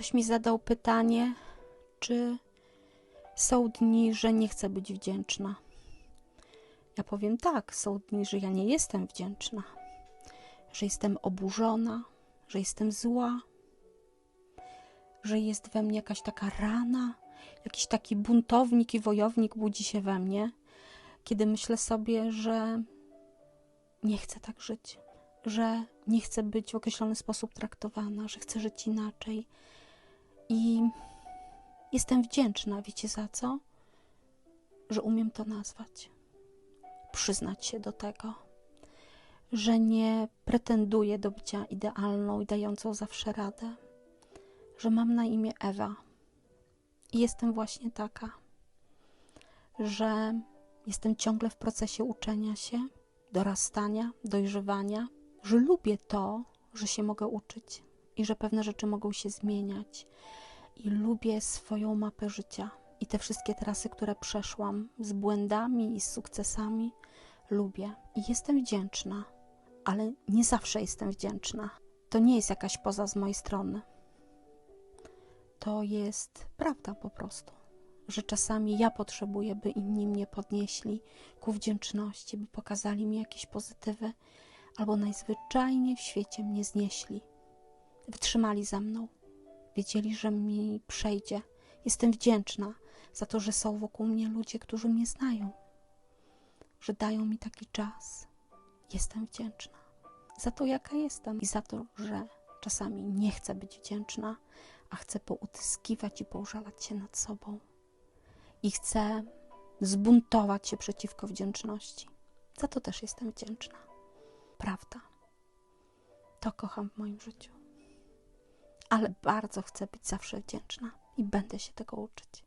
Ktoś mi zadał pytanie, czy są dni, że nie chcę być wdzięczna. Ja powiem tak, są dni, że ja nie jestem wdzięczna, że jestem oburzona, że jestem zła, że jest we mnie jakaś taka rana, jakiś taki buntownik i wojownik budzi się we mnie, kiedy myślę sobie, że nie chcę tak żyć, że nie chcę być w określony sposób traktowana, że chcę żyć inaczej. I jestem wdzięczna, wiecie za co? Że umiem to nazwać, przyznać się do tego, że nie pretenduję do bycia idealną i dającą zawsze radę, że mam na imię Ewa. I jestem właśnie taka, że jestem ciągle w procesie uczenia się, dorastania, dojrzewania, że lubię to, że się mogę uczyć i że pewne rzeczy mogą się zmieniać. I lubię swoją mapę życia i te wszystkie trasy, które przeszłam z błędami i z sukcesami, lubię i jestem wdzięczna, ale nie zawsze jestem wdzięczna. To nie jest jakaś poza z mojej strony. To jest prawda po prostu, że czasami ja potrzebuję, by inni mnie podnieśli ku wdzięczności, by pokazali mi jakieś pozytywy, albo najzwyczajniej w świecie mnie znieśli. Wytrzymali za mną, wiedzieli, że mi przejdzie. Jestem wdzięczna za to, że są wokół mnie ludzie, którzy mnie znają, że dają mi taki czas. Jestem wdzięczna za to, jaka jestem i za to, że czasami nie chcę być wdzięczna, a chcę poutyskiwać i poużalać się nad sobą. I chcę zbuntować się przeciwko wdzięczności. Za to też jestem wdzięczna. Prawda. To kocham w moim życiu. Ale bardzo chcę być zawsze wdzięczna i będę się tego uczyć.